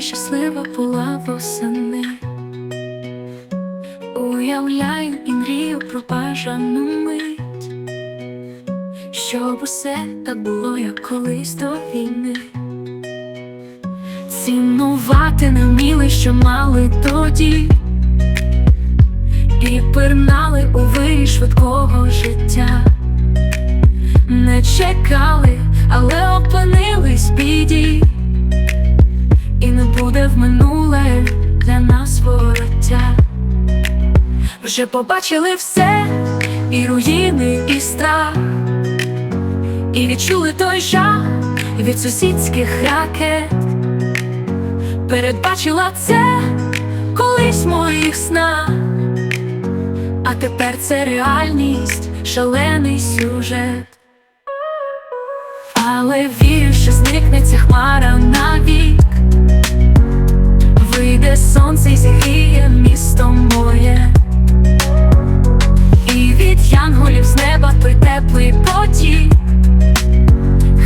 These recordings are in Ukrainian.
щаслива була восени. Уявляю і мрію про бажану мить, щоб усе так було, як колись до війни. Цінувати не вміли, що мали тоді, і пирнали у вирі швидкого життя. Не чекали, але опинились в біді, буде в минуле для нас вороття. Вже побачили все, і руїни, і страх, і відчули той жах від сусідських ракет. Передбачила це колись в моїх снах, а тепер це реальність, шалений сюжет. Але вірю, зникне ця хмара навік, вийде сонце і зігріє місто моє, і від янголів з неба той теплий потік,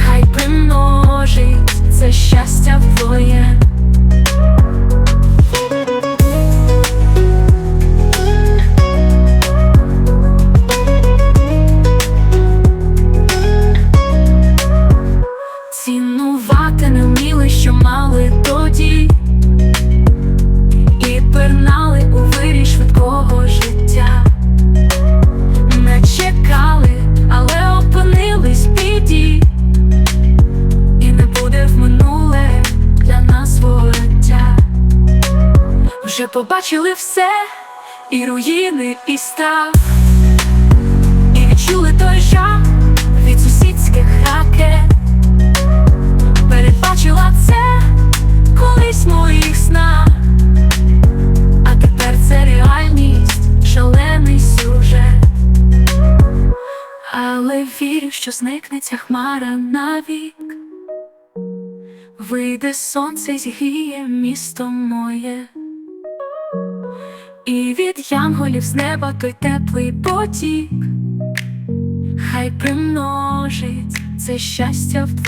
хай примножить це щастя твоє. Побачили все, і руїни, і страх, і відчули той жах від сусідських ракет. Передбачила це колись моїх снах, а тепер це реальність, шалений сюжет. Але вірю, що зникне ця хмара навік, вийде сонце зігріє місто моє, і від янголів з неба той теплий потік, хай примножить це щастя в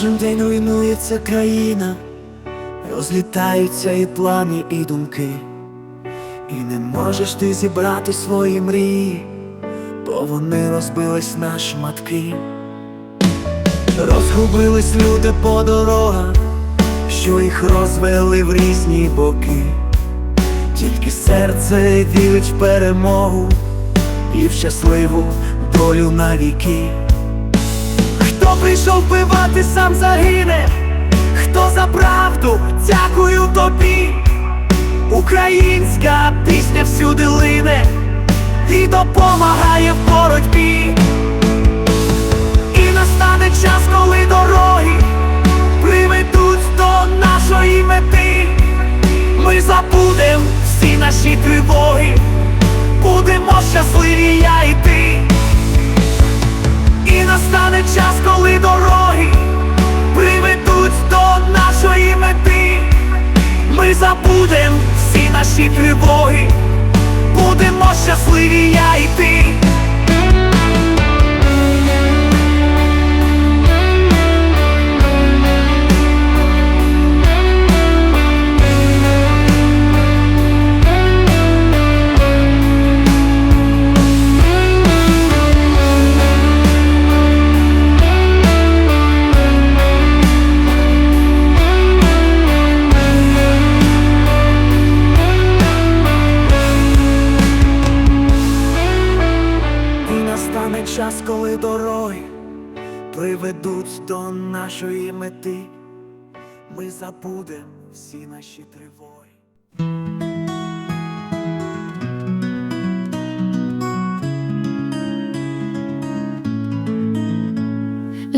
Кожен день руйнується країна, розлітаються і плани, і думки, і не можеш ти зібрати свої мрії, бо вони розбились на шматки. Розгубились люди по дорогах, що їх розвели в різні боки, тільки серце вірить в перемогу і в щасливу долю навіки. Хто прийшов вбивати, сам загине, хто за правду, дякую тобі. Українська пісня всюди лине і допомагає в боротьбі. Забудем всі наші тривоги, будемо щасливі, я і ти.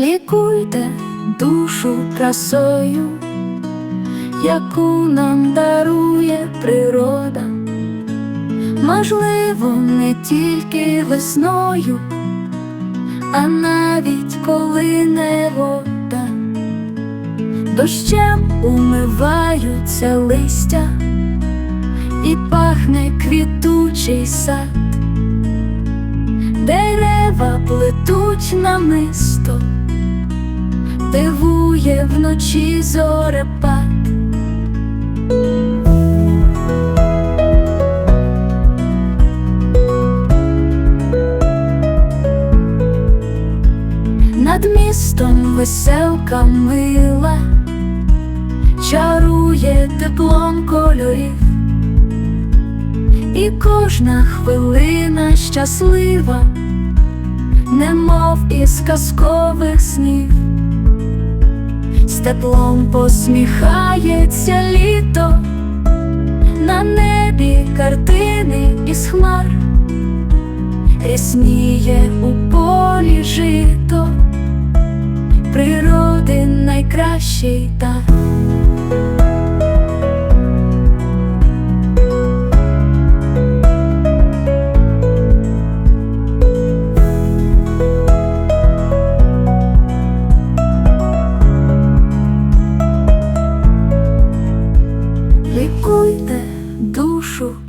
Лікуйте душу красою, яку нам дарує природа, можливо, не тільки весною, а навіть коли не вода, дощем умиваються листя і пахне квітучий сад. Дерева плетуть намисто, дивує вночі зорепад. Над містом веселка мила, чарує теплом кольорів, і кожна хвилина щаслива, немов із казкових снів, з теплом посміхається літо, на небі картини із хмар, рісніє у полі жито, природи найкращий дар.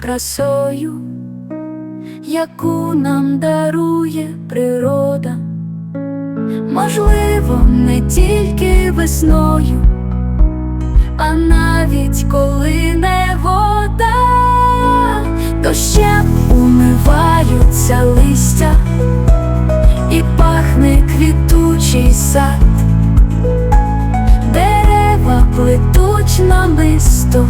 Красою, яку нам дарує природа, можливо, не тільки весною, а навіть коли не вода, дощем умиваються листя і пахне квітучий сад. Дерева плетуть намисто,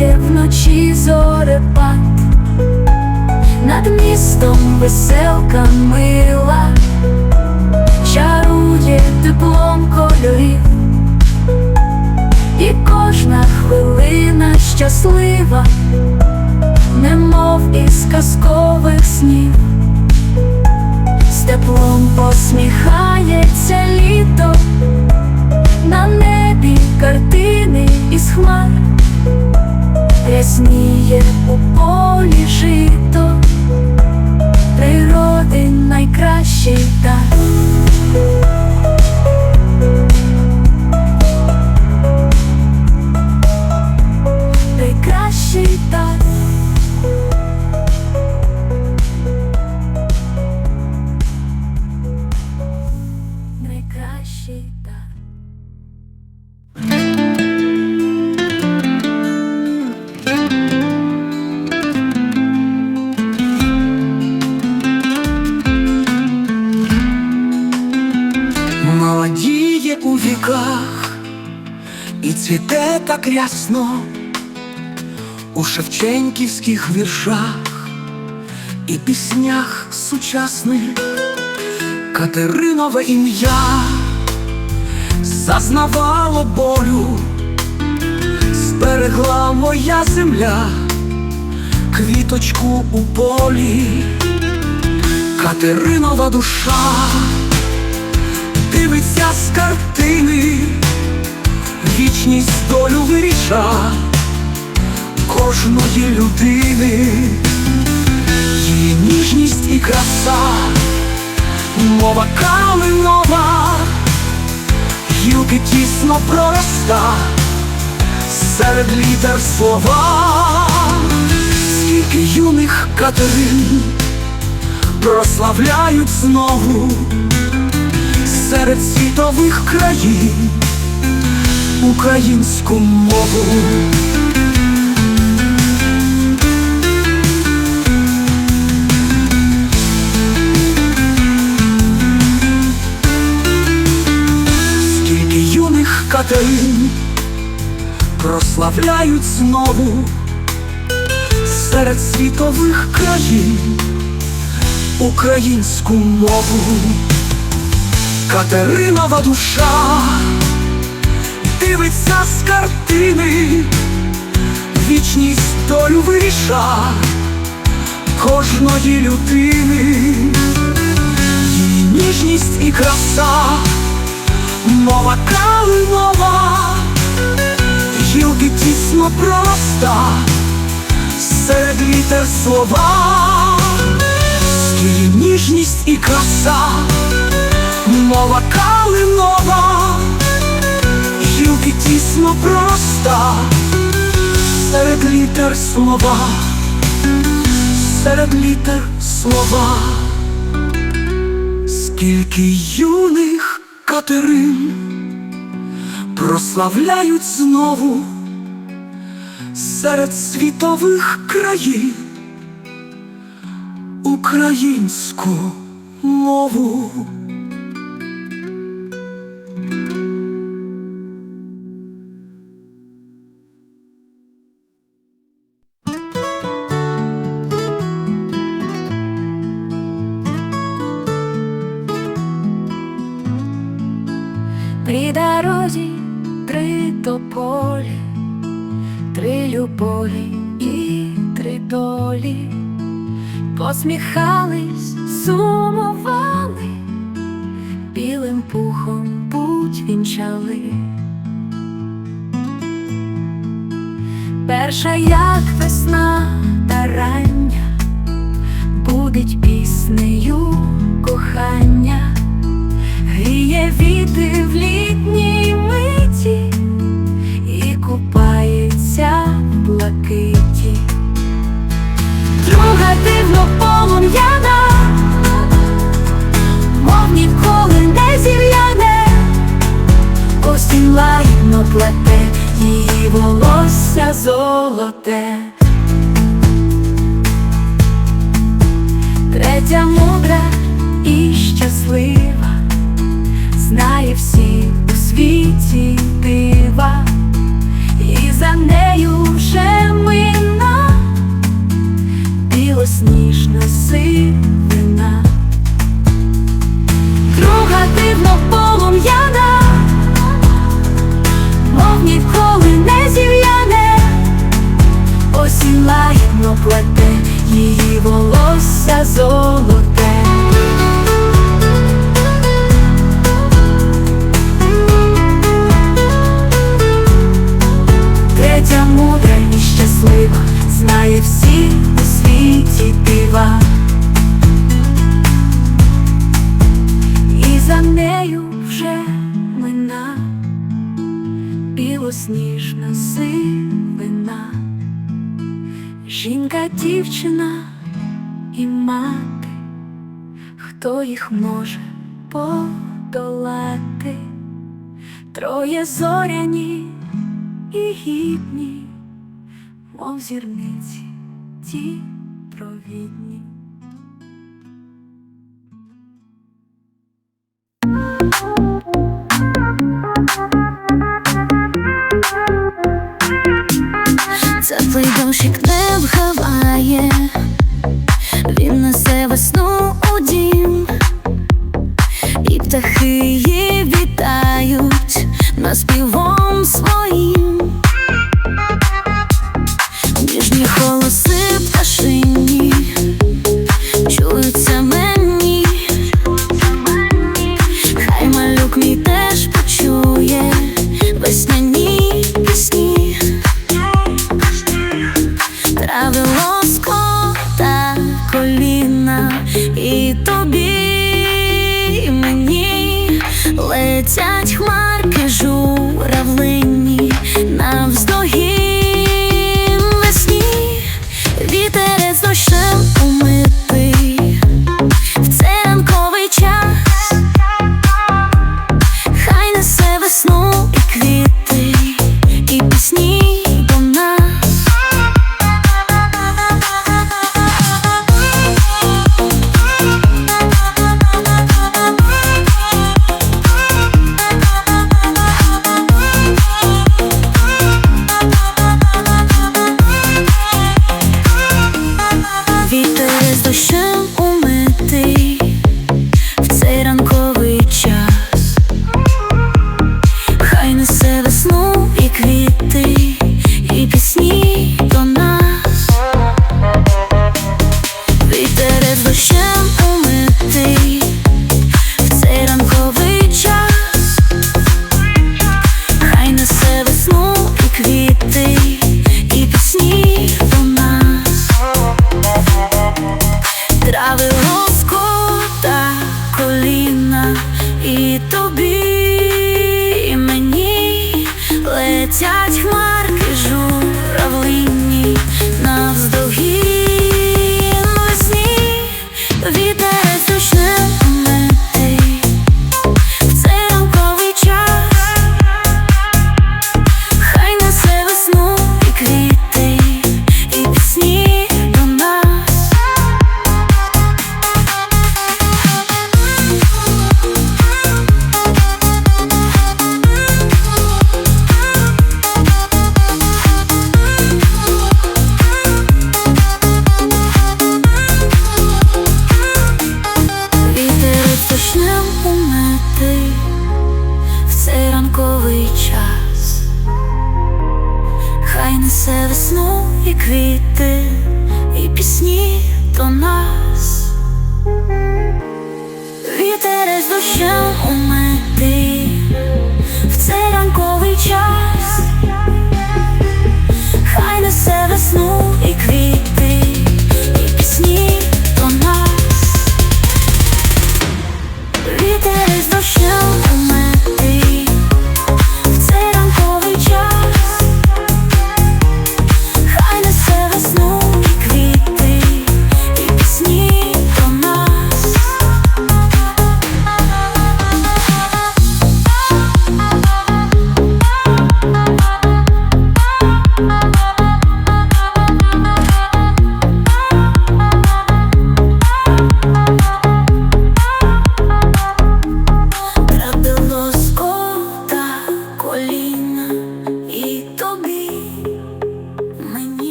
дивує вночі зорепад, над містом веселка мила, чарує теплом кольорів, і кожна хвилина щаслива, немов із казкових снів. З теплом посміхається літо, на небі картини із хмар, рясніє у полі жито, Молодіє у віках і цвіте так рясно у шевченківських віршах і піснях сучасних. Катеринове ім'я зазнавало болю, зберегла моя земля, квіточку у полі, Катеринова душа дивиться з картини, вічність долю виріша кожної людини, її ніжність і краса, мова калинова, гілки тісно пророста, серед літер слова, скільки юних Катерин прославляють знову серед світових країн українську мову. Скільки юних Катерин прославляють знову серед світових країн українську мову. Катеринова душа дивиться з картини, вічність долю виріша кожної людини, її ніжність і краса, мова калинова, гілки тісно проста, серед літер слова, її ніжність і краса, мова калинова, гілки тісно проста, серед літер слова. Серед літер слова, скільки юних катерин прославляють знову серед світових країн українську мову. Тополі, три любові і три долі, посміхались, сумували, білим пухом путь вінчали. Перша, як весна та рання, будить піснею кохання. Гріє віти в літній блакиті. Друга дивно полум'яна, мов ніколи не зів'яне, осінь лагідно плете, її волосся золоте. Третя білосніжна сивина, жінка, дівчина і мати, хто їх може подолати, троє зоряні і гідні, мов зірниці ті провідні. Теплий дощик не вгаває, він несе весну у дім, і птахи її вітають наспівом своїм. I belong. Квіти, і пісні до нас. Вітер із у умити